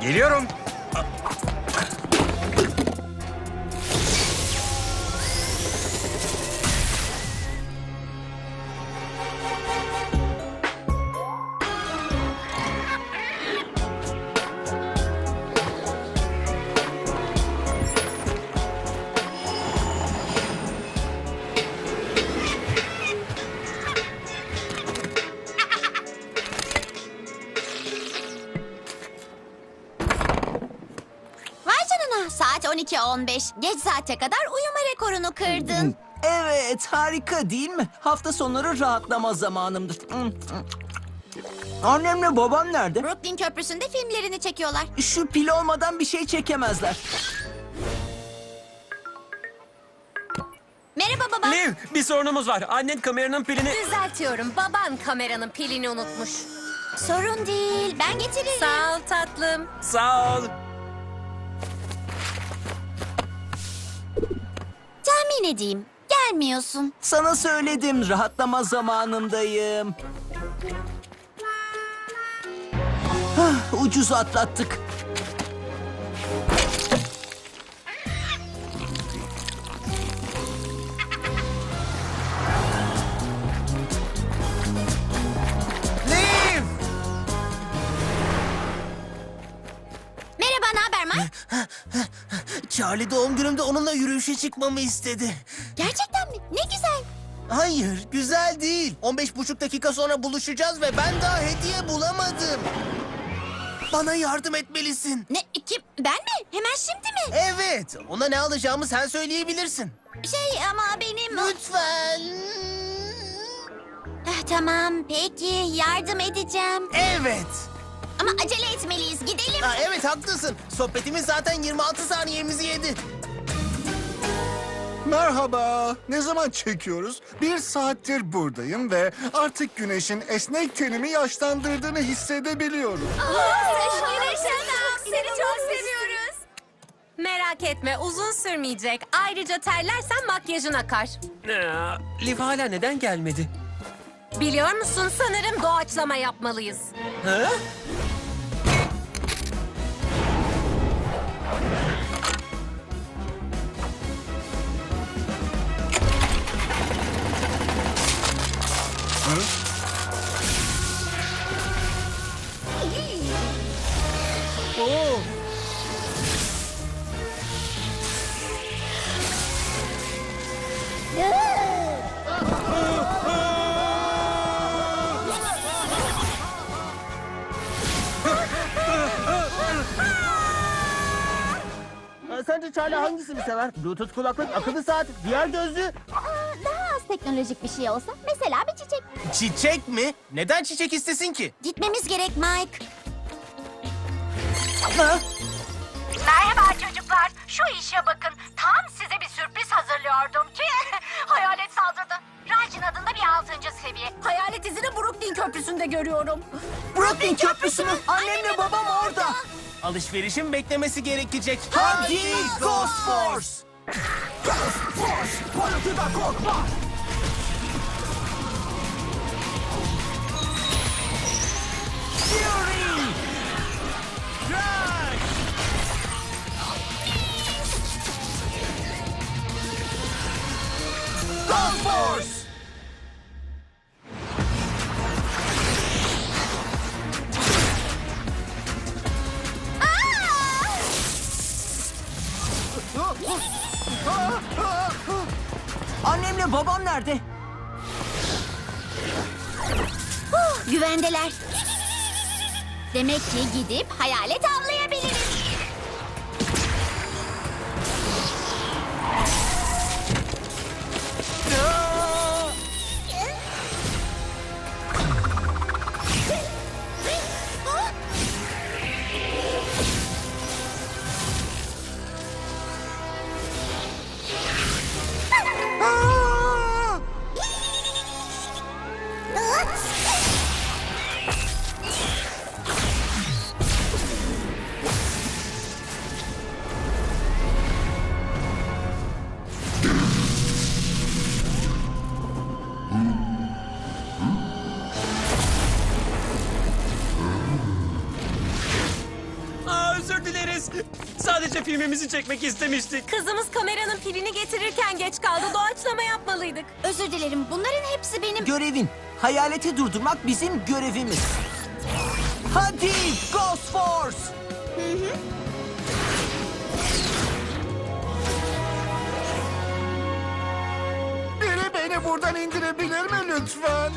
geliyorum. 12.15. Geç saate kadar uyuma rekorunu kırdın. Evet harika değil mi? Hafta sonları rahatlama zamanımdır. Annemle babam nerede? Brooklyn Köprüsü'nde filmlerini çekiyorlar. Şu pil olmadan bir şey çekemezler. Merhaba baba. Liv bir sorunumuz var. Annen kameranın pilini... Düzeltiyorum. Baban kameranın pilini unutmuş. Sorun değil. Ben getiririm. Sağ ol tatlım. Sağ ol. Tahmin edeyim. Gelmiyorsun. Sana söyledim rahatlama zamanındayım. Hah, ucuz atlattık. Liv! Merhaba, ne haber Mike? Charlie doğum günümde onunla yürüyüşe çıkmamı istedi. Gerçekten mi? Ne güzel. Hayır, güzel değil. 15 buçuk dakika sonra buluşacağız ve ben daha hediye bulamadım. Bana yardım etmelisin. Ne? Kim? Ben mi? Hemen şimdi mi? Evet, ona ne alacağımı sen söyleyebilirsin. Şey ama benim... Lütfen. Ah, tamam, peki. Yardım edeceğim. Evet. Ama acele etmeliyiz. Gidelim. Ha, evet haklısın. Sohbetimiz zaten 26 saniyemizi yedi. Merhaba. Ne zaman çekiyoruz? Bir saattir buradayım ve artık güneşin esnek tenimi yaşlandırdığını hissedebiliyorum. Seni çok seviyoruz. Merak etme uzun sürmeyecek. Ayrıca terlersen makyajın akar. Ee, Liv hala neden gelmedi? Biliyor musun sanırım doğaçlama yapmalıyız. Ha? Charlie hangisini sever? Bluetooth kulaklık, akıllı saat, diğer gözlü. Aa, daha az teknolojik bir şey olsa. Mesela bir çiçek. Çiçek mi? Neden çiçek istesin ki? Gitmemiz gerek Mike. Merhaba çocuklar. Şu işe bakın. Tam size bir sürpriz hazırlıyordum ki hayalet saldırdı. Rajin adında bir altıncı seviye. Hayalet izini Brooklyn Köprüsü'nde görüyorum. Brooklyn Köprüsü mü? Annemle babam orada. Alışverişin beklemesi gerekecek. Hadi Ghost Force. Ghost Force. Annemle Demek ki gidip hayalet avlayabiliriz. Sadece filmimizi çekmek istemiştik. Kızımız kameranın pilini getirirken geç kaldı. Doğaçlama yapmalıydık. Özür dilerim. Bunların hepsi benim... Görevin. Hayaleti durdurmak bizim görevimiz. Hadi Ghost Force! Biri beni buradan indirebilir mi lütfen?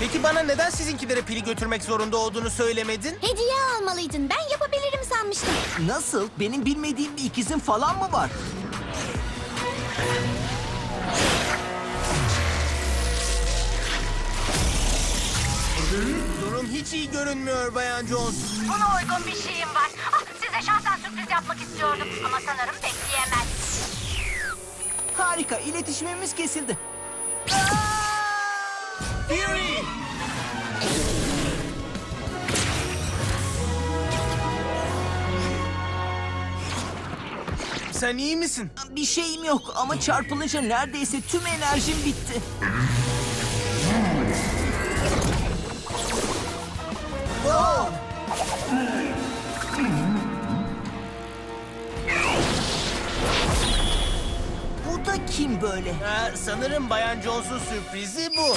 Peki bana neden sizinkilere pili götürmek zorunda olduğunu söylemedin? Hediye almalıydın. Ben yapabilirim sanmıştım. Nasıl? Benim bilmediğim bir ikizin falan mı var? Durum hiç iyi görünmüyor Bayan Jones. Buna uygun bir şeyim var. Ah, size şahsen sürpriz yapmak istiyordum ama sanırım bekleyemez. Harika, iletişimimiz kesildi. Fury! Sen iyi misin? Bir şeyim yok ama çarpılınca neredeyse tüm enerjim bitti. Bu da kim böyle? Ha, sanırım Bayan Jones'un sürprizi bu.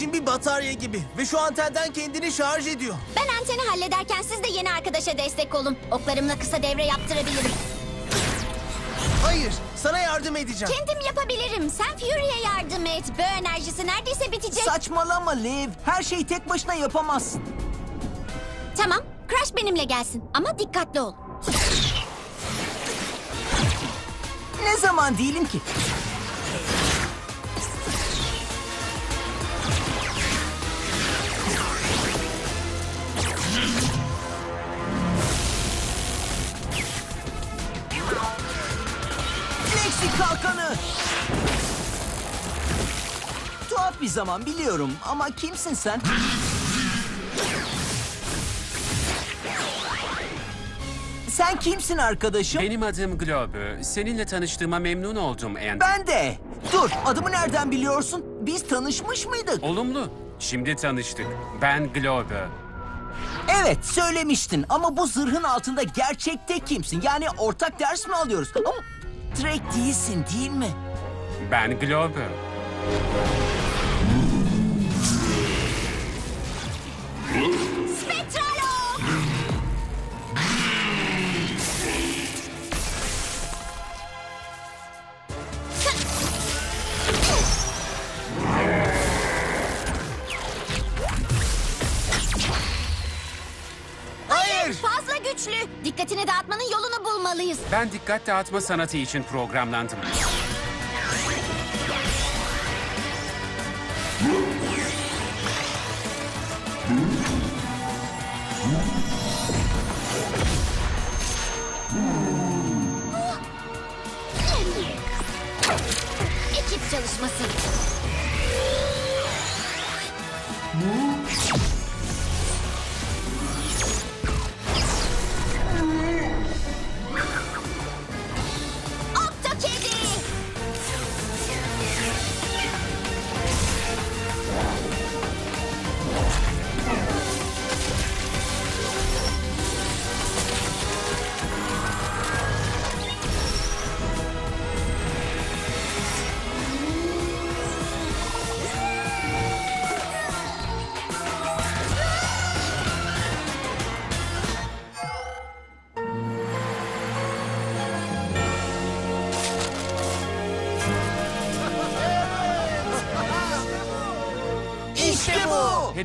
Rage'in bir batarya gibi ve şu antenden kendini şarj ediyor. Ben anteni hallederken siz de yeni arkadaşa destek olun. Oklarımla kısa devre yaptırabilirim. Hayır, sana yardım edeceğim. Kendim yapabilirim. Sen Fury'e yardım et. Bö enerjisi neredeyse bitecek. Saçmalama Liv. Her şeyi tek başına yapamazsın. tamam. Crash benimle gelsin. Ama dikkatli ol. Ne zaman değilim ki? Tuhaf bir zaman biliyorum ama kimsin sen? Sen kimsin arkadaşım? Benim adım Globe. Seninle tanıştığıma memnun oldum Andy. Ben de. Dur, adımı nereden biliyorsun? Biz tanışmış mıydık? Olumlu. Şimdi tanıştık. Ben Globe. Evet, söylemiştin ama bu zırhın altında gerçekte kimsin? Yani ortak ders mi alıyoruz? Ama Drake değilsin değil mi? Ben Globe. Hayır! Fazla güçlü. Dikkatini dağıtmanın yolunu bulmalıyız. Ben dikkat dağıtma sanatı için programlandım.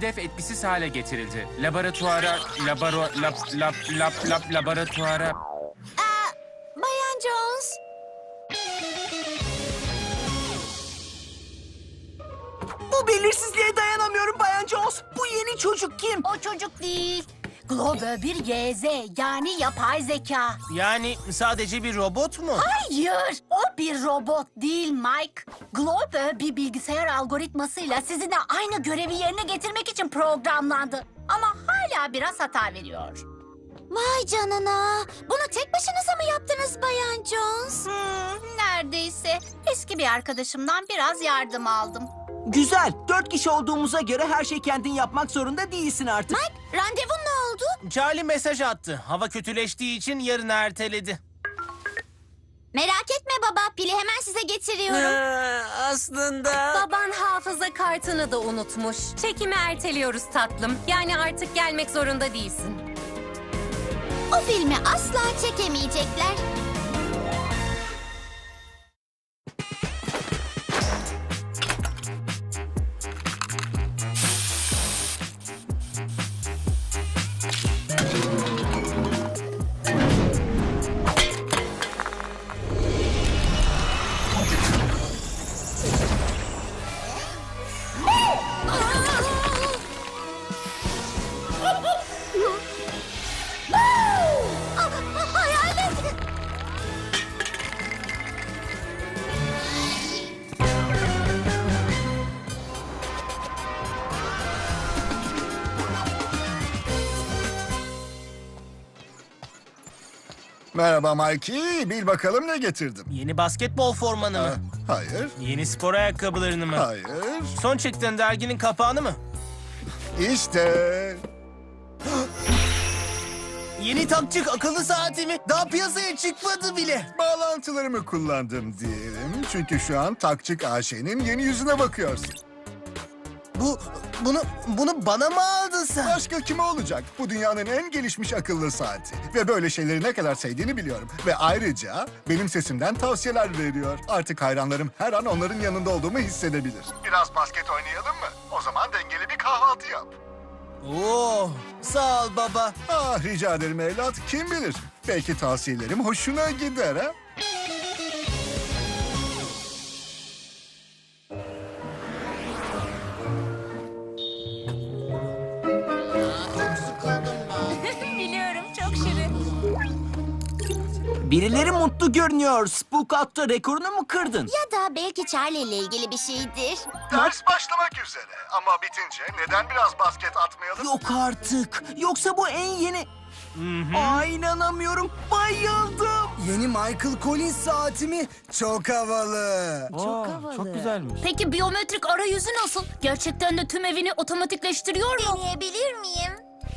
hedef etkisiz hale getirildi. Laboratuvara, labaro, lab, lab, lab, lab, laboratuvara... Aa, Bayan Jones. Bu belirsizliğe dayanamıyorum Bayan Jones. Bu yeni çocuk kim? O çocuk değil. Globo bir YZ yani yapay zeka. Yani sadece bir robot mu? Hayır, o bir robot değil Mike. Globo bir bilgisayar algoritmasıyla sizinle aynı görevi yerine getirmek için programlandı. Ama hala biraz hata veriyor. Vay canına. Bunu tek başınıza mı yaptınız Bayan Jones? Hmm, neredeyse. Eski bir arkadaşımdan biraz yardım aldım. Güzel. Dört kişi olduğumuza göre her şey kendin yapmak zorunda değilsin artık. Mike, randevun ne oldu? Charlie mesaj attı. Hava kötüleştiği için yarın erteledi. Merak etme baba, pili hemen size getiriyorum. aslında... Baban hafıza kartını da unutmuş. Çekimi erteliyoruz tatlım. Yani artık gelmek zorunda değilsin. O filmi asla çekemeyecekler. Merhaba Mikey. Bil bakalım ne getirdim. Yeni basketbol formanı mı? hayır, Yeni spor ayakkabılarını mı? hayır. Son çıktığın derginin kapağını mı? İşte. Yeni takçık akıllı saati mi? Daha piyasaya çıkmadı bile. Bağlantılarımı kullandım diyelim. Çünkü şu an Takçık AŞ'nin yeni yüzüne bakıyorsun. Bu, bunu, bunu bana mı aldın sen? Başka kime olacak? Bu dünyanın en gelişmiş akıllı saati. Ve böyle şeyleri ne kadar sevdiğini biliyorum. Ve ayrıca benim sesimden tavsiyeler veriyor. Artık hayranlarım her an onların yanında olduğumu hissedebilir. Biraz basket oynayalım mı? O zaman dengeli bir kahvaltı yap. Oo, sağ ol baba. Ah rica ederim evlat. Kim bilir? Belki tavsiyelerim hoşuna gider ha? Birileri mutlu görünüyor. Spook Out'ta rekorunu mu kırdın? Ya da belki Charlie ile ilgili bir şeydir. Ders başlamak üzere. Ama bitince neden biraz basket atmayalım? Yok artık. Yoksa bu en yeni... Aa inanamıyorum. Bayıldım. Yeni Michael Collins saati mi? Çok havalı. Peki biyometrik arayüzü nasıl? Gerçekten de tüm evini otomatikleştiriyor mu? Deneyebilir miyim?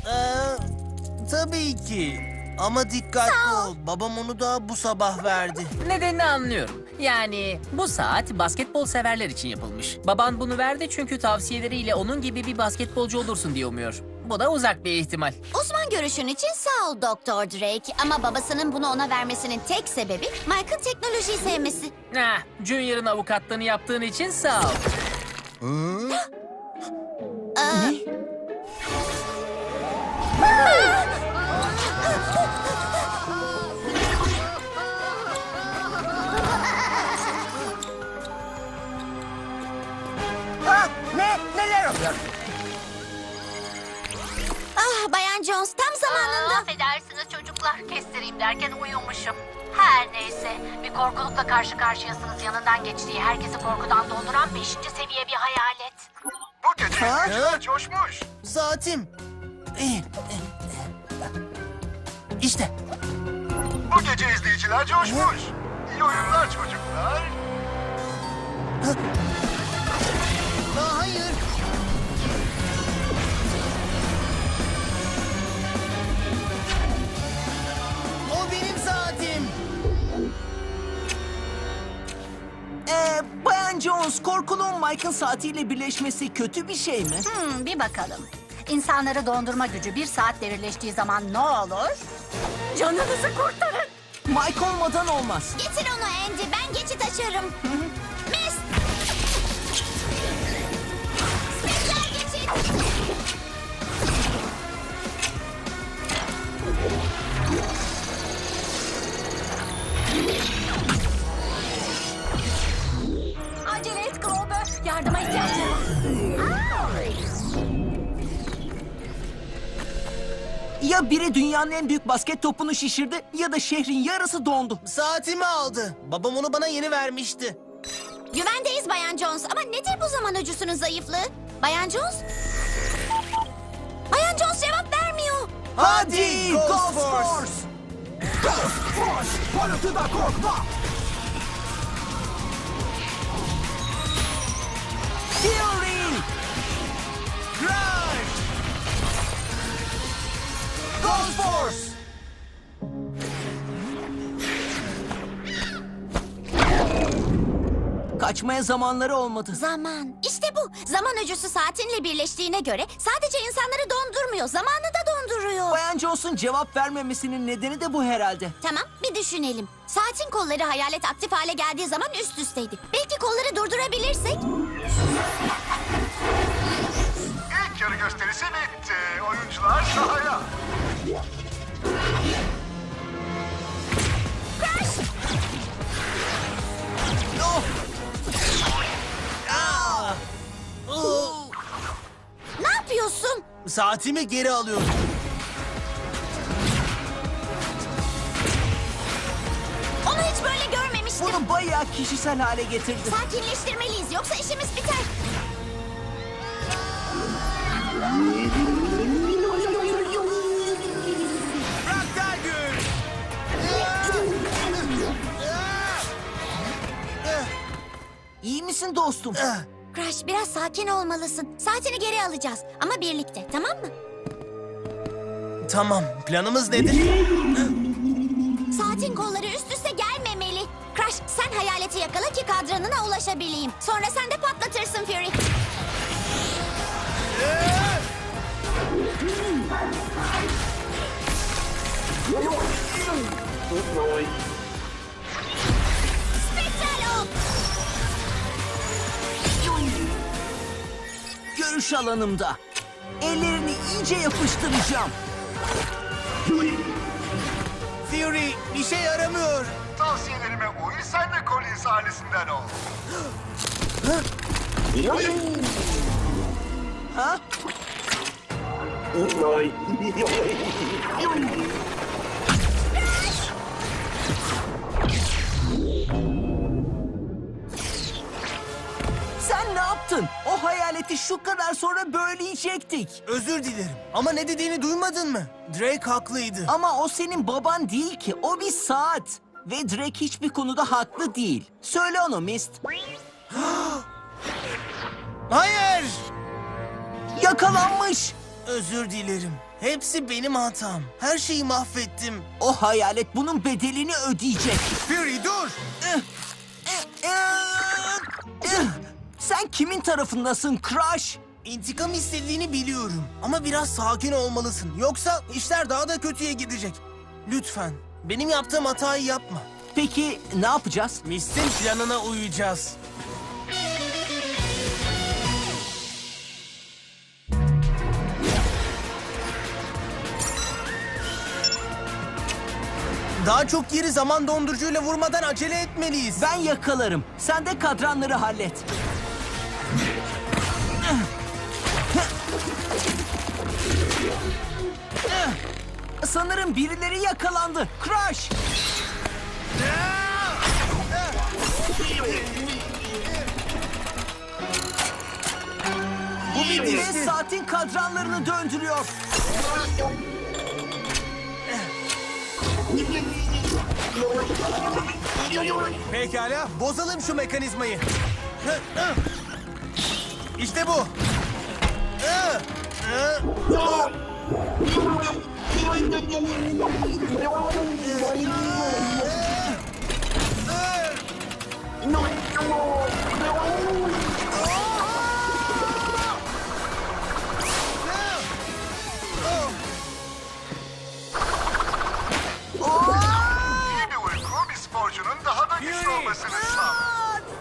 Ee, tabii ki. Ama dikkatli ol. Babam onu da bu sabah verdi. Nedenini anlıyorum. Yani bu saat basketbol severler için yapılmış. Baban bunu verdi çünkü tavsiyeleriyle onun gibi bir basketbolcu olursun diye umuyor. Bu da uzak bir ihtimal. Uzman görüşün için sağ ol Doktor Drake. Ama babasının bunu ona vermesinin tek sebebi Mike'ın teknolojiyi sevmesi. Ah, Junior'ın avukatlığını yaptığın için sağ ol. Ah derken uyumuşum. Her neyse. Bir korkulukla karşı karşıyasınız. Yanından geçtiği herkesi korkudan donduran beşinci seviye bir hayalet. Bu gece izleyiciler coşmuş. İyi. İşte. Bu gece izleyiciler coşmuş. İyi oyunlar çocuklar. Aa, hayır. Korkuluğun Mike'ın saatiyle birleşmesi kötü bir şey mi? Hmm, bir bakalım. İnsanları dondurma gücü bir saat devirleştiği zaman ne olur? Canınızı kurtarın. Mike olmadan olmaz. Getir onu Andy. Ben geçit açarım. Miss. Spekler geçit. Ya biri dünyanın en büyük basket topunu şişirdi ya da şehrin yarısı dondu. Saatimi aldı. Babam onu bana yeni vermişti. Güvendeyiz Bayan Jones ama nedir bu zaman öcüsünün zayıflığı? Bayan Jones? Bayan Jones cevap vermiyor. Hadi Ghost Force! Ghost Force! Parıltıda korkma! Fury! Crush! Ghost Force! Kaçmaya zamanları olmadı. Zaman. İşte bu. Zaman öcüsü saatinle birleştiğine göre sadece insanları dondurmuyor, zamanı da donduruyor. Bayan Jones'un cevap vermemesinin nedeni de bu herhalde. Tamam, bir düşünelim. Saatin kolları hayalet aktif hale geldiği zaman üst üsteydi. Belki kolları durdurabilirsek? İlk yarı gösterisi bitti. Oyuncular sahaya. Ne yapıyorsun? Saatimi geri alıyorum. Onu hiç böyle görmemiştim. Bunu bayağı kişisel hale getirdi. Sakinleştirmeliyiz yoksa işimiz biter. İyi misin dostum? Crash biraz sakin olmalısın. Saatini geri alacağız ama birlikte tamam mı? Tamam, planımız nedir? Saatin kolları üst üste gelmemeli. Crash sen hayaleti yakala ki kadranına ulaşabileyim. Sonra sen de patlatırsın Fury. Spektral Görüş alanımda. Ellerini iyice yapıştıracağım. Fury, bir şey yaramıyor. Tavsiyelerime uy sen de Collins ailesinden ol. Ha? O hayaleti şu kadar sonra böleyecektik. Özür dilerim. Ama ne dediğini duymadın mı? Drake haklıydı. Ama o senin baban değil ki. O bir saat. Ve Drake hiçbir konuda haklı değil. Söyle onu Mist. Hayır! Yakalanmış. Özür dilerim. Hepsi benim hatam. Her şeyi mahvettim. O hayalet bunun bedelini ödeyecek. Fury dur! Sen kimin tarafındasın Crush? İntikam istediğini biliyorum. Ama biraz sakin olmalısın. Yoksa işler daha da kötüye gidecek. Lütfen. Benim yaptığım hatayı yapma. Peki ne yapacağız? Mist'in planına uyacağız. Daha çok yeri zaman dondurucuyla vurmadan acele etmeliyiz. Ben yakalarım. Sen de kadranları hallet. Sanırım birileri yakalandı. Crush! Bu bir saatin kadranlarını döndürüyor. Pekala, bozalım şu mekanizmayı. İşte bu.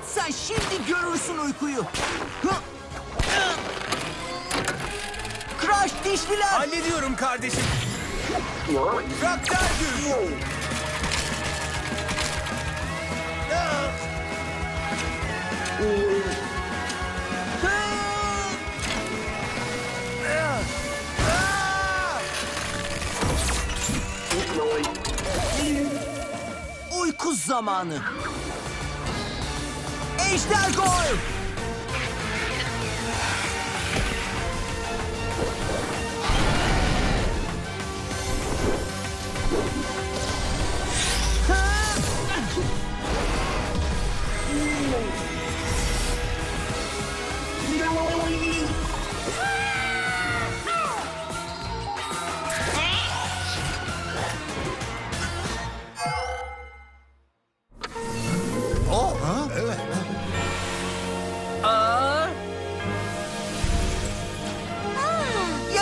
Sen şimdi görürsün uykuyu. Hı. Crush dişliler. Hallediyorum kardeşim. Rock'tan. Uyku zamanı. Ejder gol!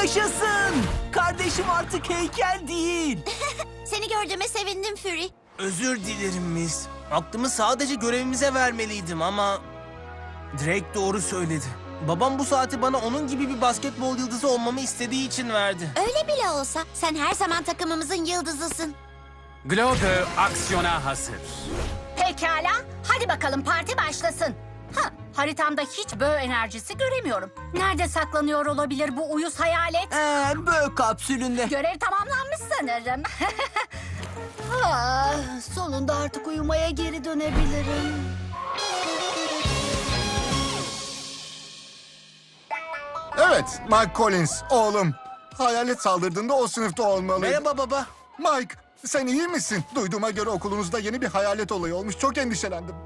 Yaşasın! Kardeşim artık heykel değil. Seni gördüğüme sevindim Fury. Özür dilerim Miss. Aklımı sadece görevimize vermeliydim ama... Drake doğru söyledi. Babam bu saati bana onun gibi bir basketbol yıldızı olmamı istediği için verdi. Öyle bile olsa sen her zaman takımımızın yıldızısın. Globe aksiyona hazır. Pekala, hadi bakalım parti başlasın. Ha, haritamda hiç böğ enerjisi göremiyorum. Nerede saklanıyor olabilir bu uyuz hayalet? Ee, böğ kapsülünde. Görev tamamlanmış sanırım. ah, sonunda artık uyumaya geri dönebilirim. Evet, Mike Collins, oğlum. Hayalet saldırdığında o sınıfta olmalıydı. Merhaba baba. Mike, sen iyi misin? Duyduğuma göre okulunuzda yeni bir hayalet olayı olmuş. Çok endişelendim.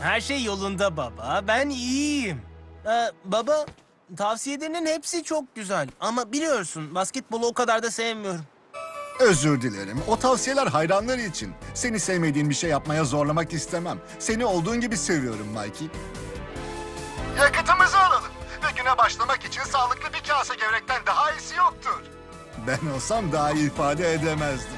Her şey yolunda baba. Ben iyiyim. Ee, baba, tavsiyelerinin hepsi çok güzel. Ama biliyorsun basketbolu o kadar da sevmiyorum. Özür dilerim. O tavsiyeler hayranları için. Seni sevmediğin bir şey yapmaya zorlamak istemem. Seni olduğun gibi seviyorum Mikey. Yakıtımızı alalım. Ve güne başlamak için sağlıklı bir kase gevrekten daha iyisi yoktur. Ben olsam daha iyi ifade edemezdim.